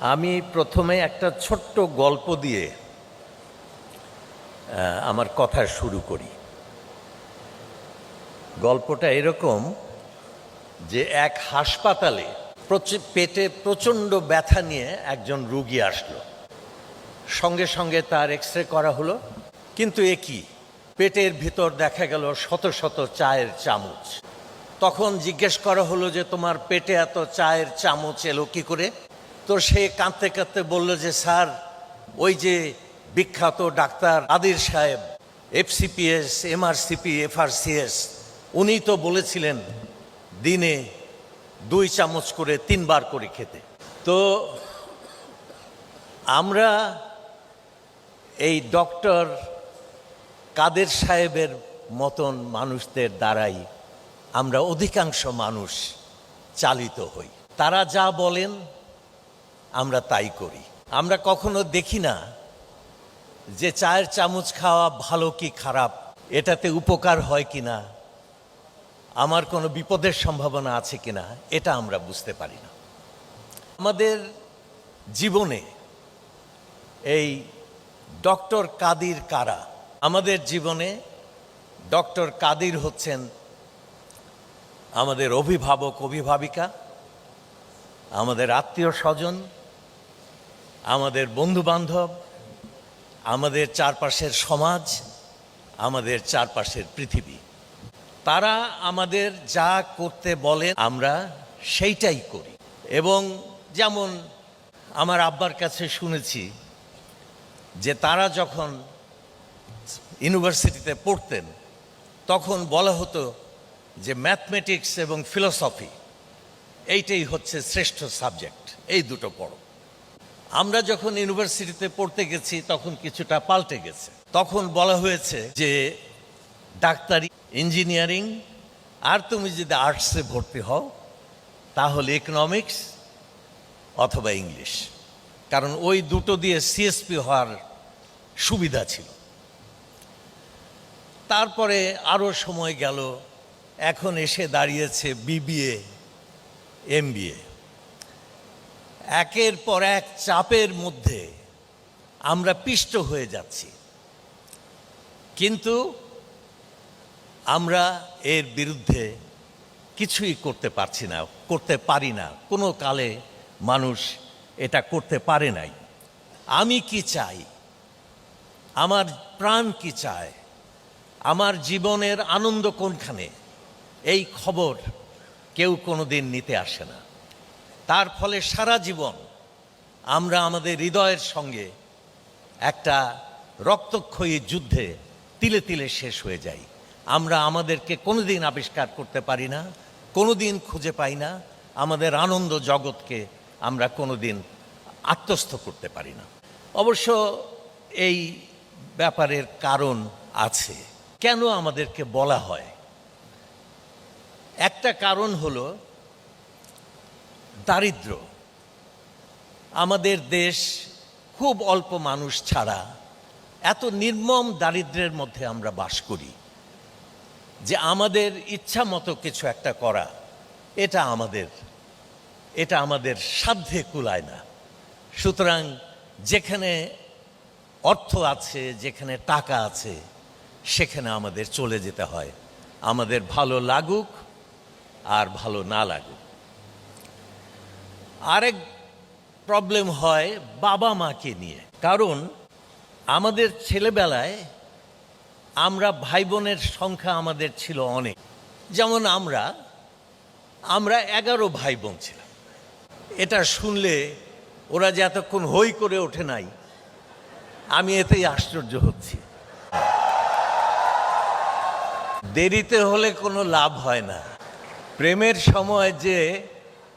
আমি প্রথমে একটা ছোট্ট গল্প দিয়ে আমার কথা শুরু করি। গল্পটা এরকম যে এক হাসপাতালে পেটে প্রচণ্ড ব্যথা নিয়ে একজন রুগী আসলো। সঙ্গে সঙ্গে তার এক্স করা হলো, কিন্তু এ কি? পেটের ভিতর দেখা গেল শত শত চায়ের চামচ। তখন জিজ্ঞেস করা হলো যে, তোমার পেটে এত চায়ের চামচ এলো কি করে? তো সে কাঁদতে কাঁদতে বলল যে, স্যার, ওই যে বিখ্যাত ডাক্তার আদির সাহেব এফসিপিএস এমআরসিপি এফআরসিএস উনি তো বলেছিলেন দিনে দুই চামচ করে তিনবার করে খেতে। তো আমরা এই ডক্টর কাদের সাহেবের মতন মানুষদের দ্বারাই আমরা অধিকাংশ মানুষ চালিত হই। তারা যা বলেন আমরা তাই করি। আমরা কখনো দেখি না যে চায়ের চামচ খাওয়া ভালো কি খারাপ, এটাতে উপকার হয় কি না, আমার কোনো বিপদের সম্ভাবনা আছে কি না, এটা আমরা বুঝতে পারি না। আমাদের জীবনে এই ডক্টর কাদির কারা, আমাদের জীবনে ডক্টর কাদির হচ্ছেন আমাদের অভিভাবক, অভিভাবিকা, আমাদের আত্মীয় স্বজন আমাদের বন্ধু বান্ধব আমাদের চারপাশের সমাজ, আমাদের চারপাশের পৃথিবী। তারা আমাদের যা করতে বলে আমরা সেইটাই করি। এবং যেমন আমার আব্বার কাছে শুনেছি যে তারা যখন ইউনিভার্সিটিতে পড়তেন, তখন বলা হতো যে ম্যাথমেটিক্স এবং ফিলোসফি, এইটাই হচ্ছে শ্রেষ্ঠ সাবজেক্ট, এই দুটো পড়ো। আমরা যখন ইউনিভার্সিটিতে পড়তে গেছি, তখন কিছুটা পাল্টে গেছে। তখন বলা হয়েছে যে, ডাক্তারি, ইঞ্জিনিয়ারিং, আর তুমি যদি আর্টসে ভর্তি হও, তাহলে ইকোনমিক্স অথবা ইংলিশ। কারণ ওই দুটো দিয়ে সিএসপি হওয়ার সুবিধা ছিল। তারপরে আরও সময় গেল। এখন এসে দাঁড়িয়েছে বিবিএ এমবিএ একের পর এক চাপের মধ্যে আমরা পিষ্ট হয়ে যাচ্ছি। কিন্তু আমরা এর বিরুদ্ধে কিছুই করতে পারছি না, করতে পারি না। কোনো কালে মানুষ এটা করতে পারে নাই। আমি কি চাই? আমার প্রাণ কি চায়? আমার জীবনের আনন্দ কোনখানে? এই খবর কেউ কোনো দিন নিতে আসে না। তার ফলে সারা জীবন আমরা আমাদের হৃদয়ের সঙ্গে একটা রক্তক্ষয়ী যুদ্ধে তিলে তিলে শেষ হয়ে যাই। আমরা আমাদেরকে কোনোদিন আবিষ্কার করতে পারি না, কোনোদিন খুঁজে পাই না, আমাদের আনন্দ জগৎকে আমরা কোনোদিন আত্মস্থ করতে পারি না। অবশ্য এই ব্যাপারের কারণ আছে। কেন আমাদেরকে বলা হয়? একটা কারণ হলো দারিদ্র। আমাদের দেশ খুব অল্প মানুষ ছাড়া এত নির্মম দারিদ্র্যের মধ্যে আমরা বাস করি যে আমাদের ইচ্ছা মতো কিছু একটা করা, এটা আমাদের এটা আমাদের সাধ্যে কুলায় না। সুতরাং যেখানে অর্থ আছে, যেখানে টাকা আছে, সেখানে আমাদের চলে যেতে হয়। আমাদের ভালো লাগুক আর ভালো না লাগুক। আরেক প্রবলেম হয় বাবা মাকে নিয়ে। কারণ আমাদের ছেলেবেলায় আমরা ভাই বোনের সংখ্যা আমাদের ছিল অনেক। যেমন আমরা আমরা এগারো ভাই বোন ছিলাম। এটা শুনলে ওরা যে এতক্ষণ হই করে ওঠে নাই, আমি এতেই আশ্চর্য হচ্ছি। দেরিতে হলে কোনো লাভ হয় না। প্রেমের সময় যে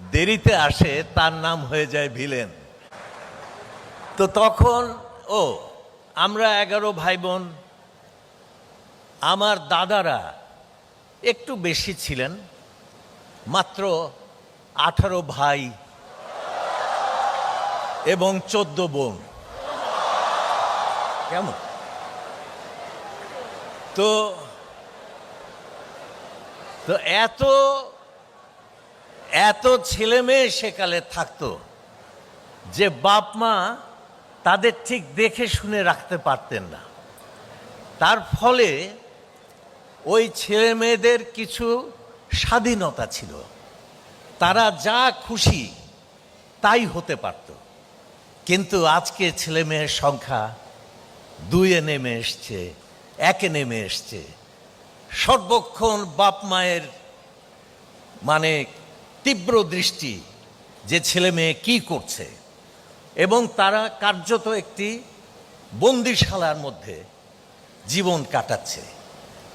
দেরিতে আসে, তার নাম হয়ে যায় ভিলেন। তো তখন, ও, আমরা এগারো ভাই বোন আমার দাদারা একটু বেশি ছিলেন, মাত্র আঠারো ভাই এবং চোদ্দ বোন। কেমন? তো তো এত এত ছেলে মেয়ে সেকালে থাকতো যে বাপ মা তাদের ঠিক দেখে শুনে রাখতে পারতেন না। তার ফলে ওই ছেলে মেয়েদের কিছু স্বাধীনতা ছিল। তারা যা খুশি তাই হতে পারত। কিন্তু আজকে ছেলে মেয়ের সংখ্যা দুইয়ে নেমে এসছে, একে নেমে এসছে। সর্বক্ষণ বাপ মায়ের মানে তীব্র দৃষ্টি যে ছেলে মেয়ে কী করছে। এবং তারা কার্যত একটি বন্দিশালার মধ্যে জীবন কাটাচ্ছে।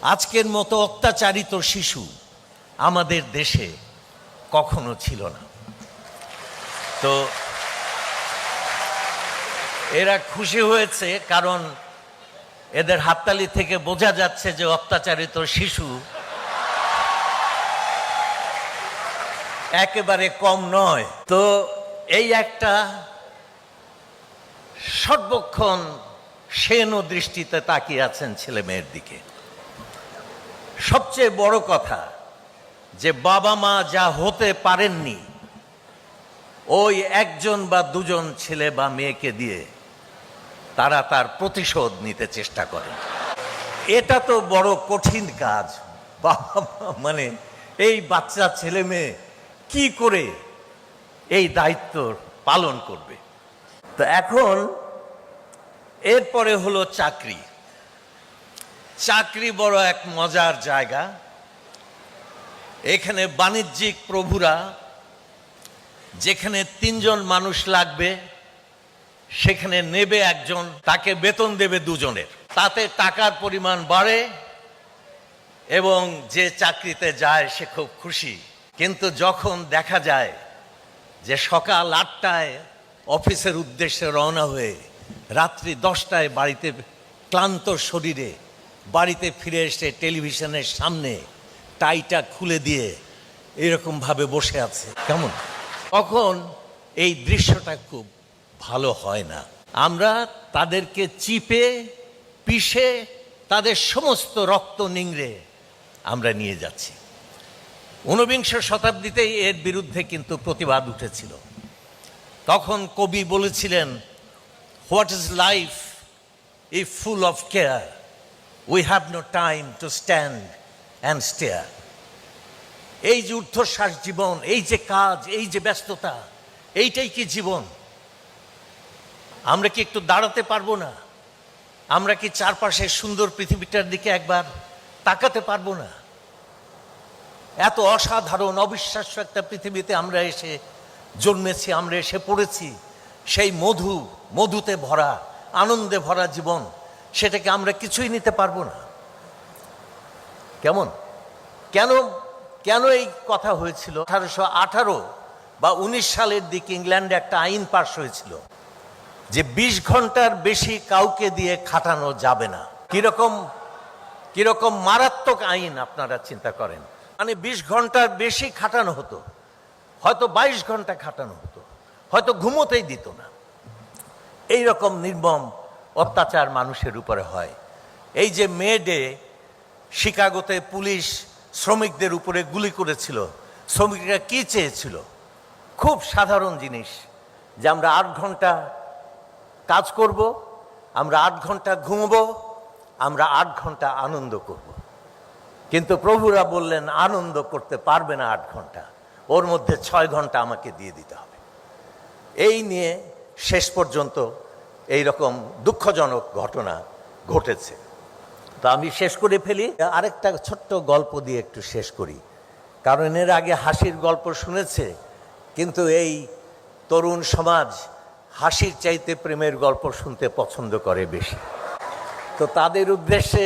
আজকের মতো অত্যাচারিত শিশু আমাদের দেশে কখনো ছিল না। তো এরা খুশি হয়েছে কারণ এদের হাততালি থেকে বোঝা যাচ্ছে যে অত্যাচারিত শিশু একেবারে কম নয়। তো এই একটা সর্বক্ষণ সেন দৃষ্টিতে তাকিয়ে আছেন ছেলে মেয়ের দিকে। সবচেয়ে বড় কথা যে বাবা মা যা হতে পারেননি, ওই একজন বা দুজন ছেলে বা মেয়েকে দিয়ে তারা তার প্রতিশোধ নিতে চেষ্টা করে এটা তো বড় কঠিন কাজ। বাবা মানে এই বাচ্চা ছেলে মেয়ে কি করে এই দায়িত্ব পালন করবে? তো এখন এরপরে হলো চাকরি। চাকরি বড় এক মজার জায়গা। এখানে বাণিজ্যিক প্রভুরা, যেখানে তিনজন মানুষ লাগবে, সেখানে নেবে একজন, তাকে বেতন দেবে দুজনের। তাতে টাকার পরিমাণ বাড়ে এবং যে চাকরিতে যায় সে খুব খুশি। কিন্তু যখন দেখা যায় যে সকাল আটটায় অফিসের উদ্দেশ্যে রওনা হয়ে রাত্রি দশটায় বাড়িতে ক্লান্ত শরীরে বাড়িতে ফিরে এসে টেলিভিশনের সামনে টাইটা খুলে দিয়ে এরকমভাবে বসে আছে। কেমন? তখন এই দৃশ্যটা খুব ভালো হয় না। আমরা তাদেরকে চিপে, পিষে, তাদের সমস্ত রক্ত নিংড়ে আমরা নিয়ে যাচ্ছি। ঊনবিংশ শতাব্দীতেই এর বিরুদ্ধে কিন্তু প্রতিবাদ উঠেছিল। তখন কবি বলেছিলেন, what is life if full of care? We have no time to stand and stare. এই যে ঊর্ধ্বশ্বাস জীবন, এই যে কাজ, এই যে ব্যস্ততা, এইটাই কি জীবন? আমরা কি একটু দাঁড়াতে পারব না? আমরা কি চারপাশের সুন্দর পৃথিবীটার দিকে একবার তাকাতে পারব না? এত অসাধারণ, অবিশ্বাস্য একটা পৃথিবীতে আমরা এসে জন্মেছি, আমরা এসে পড়েছি। সেই মধু, মধুতে ভরা, আনন্দে ভরা জীবন, সেটাকে আমরা কিছুই নিতে পারব না। কেমন? কেন কেন এই কথা হয়েছিল? আঠারোশো আঠারো বা উনিশ সালের দিকে ইংল্যান্ডে একটা আইন পাশ হয়েছিল যে বিশ ঘণ্টার বেশি কাউকে দিয়ে খাটানো যাবে না। কীরকম কীরকম মারাত্মক আইন আপনারা চিন্তা করেন। মানে বিশ ঘণ্টার বেশি খাটানো হতো। হয়তো বাইশ ঘণ্টা খাটানো হতো। হয়তো ঘুমোতেই দিত না। এই রকম নির্মম অত্যাচার মানুষের উপরে হয়। এই যে মে ডে শিকাগোতে পুলিশ শ্রমিকদের উপরে গুলি করেছিল, শ্রমিকরা কি চেয়েছিল? খুব সাধারণ জিনিস যে আমরা আট ঘণ্টা কাজ করব, আমরা আট ঘণ্টা ঘুমবো, আমরা আট ঘণ্টা আনন্দ করব। কিন্তু প্রভুরা বললেন, আনন্দ করতে পারবে না আট ঘণ্টা। ওর মধ্যে ছয় ঘণ্টা আমাকে দিয়ে দিতে হবে। এই নিয়ে শেষ পর্যন্ত এই রকম দুঃখজনক ঘটনা ঘটেছে। তো আমি শেষ করে ফেলি। আরেকটা ছোট্ট গল্প দিয়ে একটু শেষ করি। কারণ এর আগে হাসির গল্প শুনেছে, কিন্তু এই তরুণ সমাজ হাসির চাইতে প্রেমের গল্প শুনতে পছন্দ করে বেশি। তো তাদের উদ্দেশ্যে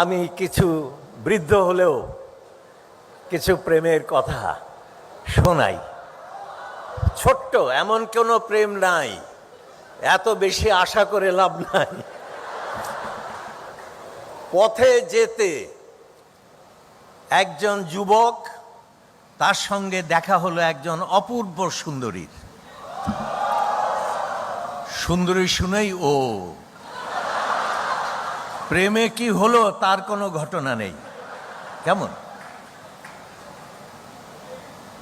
আমি কিছু বৃদ্ধ হলেও কিছু প্রেমের কথা শোনাই। ছোট্ট, এমন কোনো প্রেম নাই। এত বেশি আশা করে লাভ নাই। পথে যেতে একজন যুবক, তার সঙ্গে দেখা হলো একজন অপূর্ব সুন্দরীর। সুন্দরী শুনেই, ও প্রেমে কি হলো তার কোনো ঘটনা নেই। কেমন?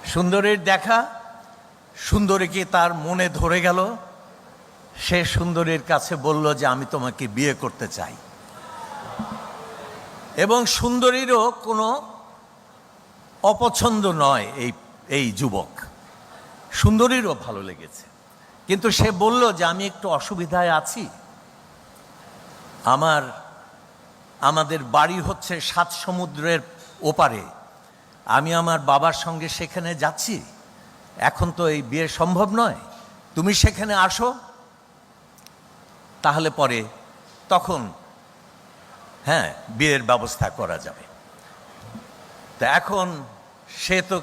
সুন্দরীর দেখা সুন্দরীকে তার মনে ধরে গেল? সে সুন্দরীর কাছে বলল যে, আমি তোমাকে বিয়ে করতে চাই। এবং সুন্দরীরও কোনো অপছন্দ নয় এই এই যুবক। সুন্দরীরও ভালো লেগেছে। কিন্তু সে বলল যে, আমি একটু অসুবিধায় আছি। আমার আমাদের বাড়ি হচ্ছে সাত সমুদ্রের ওপারে। আমি আমার বাবার সঙ্গে সেখানে যাচ্ছি। এখন তো এই বিয়ে সম্ভব নয়। তুমি সেখানে আসো। তাহলে পরে তখন হ্যাঁ বিয়ের ব্যবস্থা করা যাবে। তা এখন সে তো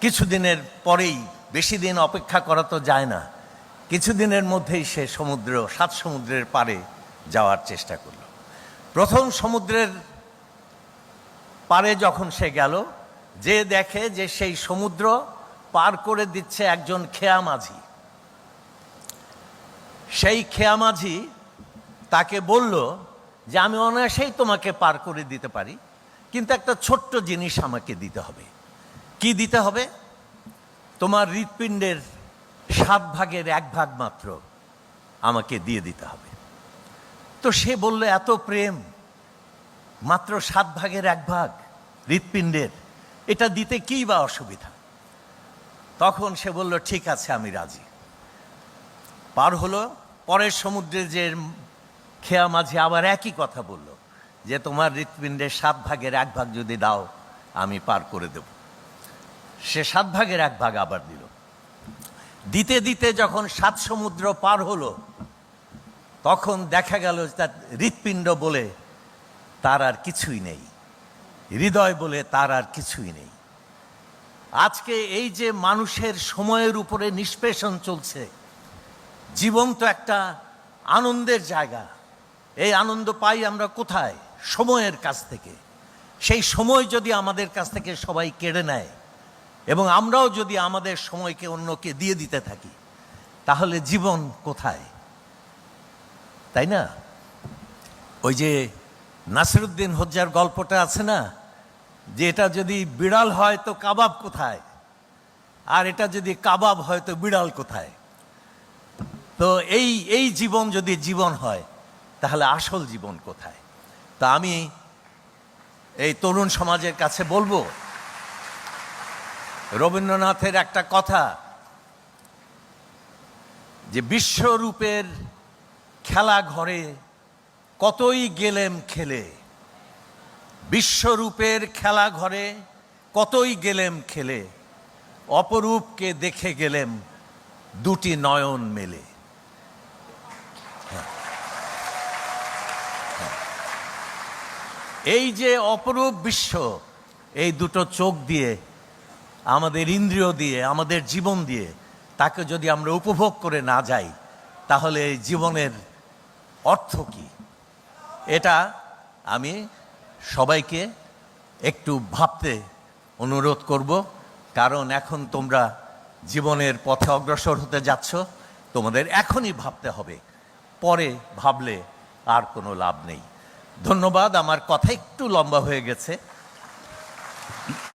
কিছুদিনের পরেই, বেশি দিন অপেক্ষা করা তো যায় না। কিছুদিনের মধ্যেই সে সমুদ্র, সাত সমুদ্রের পারে যাওয়ার চেষ্টা করল। প্রথম সমুদ্রের পারে যখন সে গেল, যে দেখে যে সেই সমুদ্র পার করে দিচ্ছে একজন খেয়া মাঝি সেই খেয়া মাঝি তাকে বলল যে, আমি অনায়াসেই তোমাকে পার করে দিতে পারি, কিন্তু একটা ছোট্ট জিনিস আমাকে দিতে হবে। কি দিতে হবে? তোমার হৃৎপিণ্ডের সাত ভাগের এক ভাগ মাত্র আমাকে দিয়ে দিতে হবে। তো সে বলল, এত প্রেম, মাত্র সাত ভাগের এক ভাগ হৃৎপিণ্ডের, এটা দিতে কী বা অসুবিধা? তখন সে বলল, ঠিক আছে, আমি রাজি। পার হলো, পরের সমুদ্রে যে খেয়া মাঝে আবার একই কথা বলল, যে, তোমার হৃৎপিণ্ডের সাত ভাগের এক ভাগ যদি দাও, আমি পার করে দেব। সে সাত ভাগের এক ভাগ আবার দিল। দিতে দিতে যখন সাত সমুদ্র পার হলো তখন দেখা গেল তার হৃৎপিণ্ড বলে তার আর কিছুই নেই। হৃদয় বলে তার আর কিছুই নেই। আজকে এই যে মানুষের সময়ের উপরে নিষ্পেষণ চলছে, জীবন তো একটা আনন্দের জায়গা। এই আনন্দ পাই আমরা কোথায়? সময়ের কাছ থেকে। সেই সময় যদি আমাদের কাছ থেকে সবাই কেড়ে নেয় এবং আমরাও যদি আমাদের সময়কে অন্যকে দিয়ে দিতে থাকি, তাহলে জীবন কোথায়? তাই না? ওই যে নাসিরুদ্দিন হজ্জার গল্পটা আছে না? যে এটা যদি বিড়াল হয় তো কাবাব কোথায়? আর এটা যদি কাবাব হয় তো বিড়াল কোথায়? তো এই এই জীবন যদি জীবন হয়, তাহলে আসল জীবন কোথায়? তা আমি এই তরুণ সমাজের কাছে বলব। রবীন্দ্রনাথের একটা কথা যে বিশ্বরূপের খেলা ঘরে কতই গেলেম খেলে বিশ্বরূপের খেলা ঘরে কতই গেলেম খেলে অপরূপকে দেখে গেলেম দুটি নয়ন মেলে হ্যাঁ। হ্যাঁ। এই যে অপরূপ বিশ্ব, এই দুটো চোখ দিয়ে, আমাদের ইন্দ্রিয় দিয়ে, আমাদের জীবন দিয়ে, তাকে যদি আমরা উপভোগ করে না যাই, তাহলে এই জীবনের অর্থ কি? এটা আমি সবাইকে একটু ভাবতে অনুরোধ করব, কারণ এখন তোমরা জীবনের পথে অগ্রসর হতে যাচ্ছ, তোমাদের এখনই ভাবতে হবে। পরে ভাবলে আর কোনো লাভ নেই। ধন্যবাদ, আমার কথা একটু লম্বা হয়ে গেছে।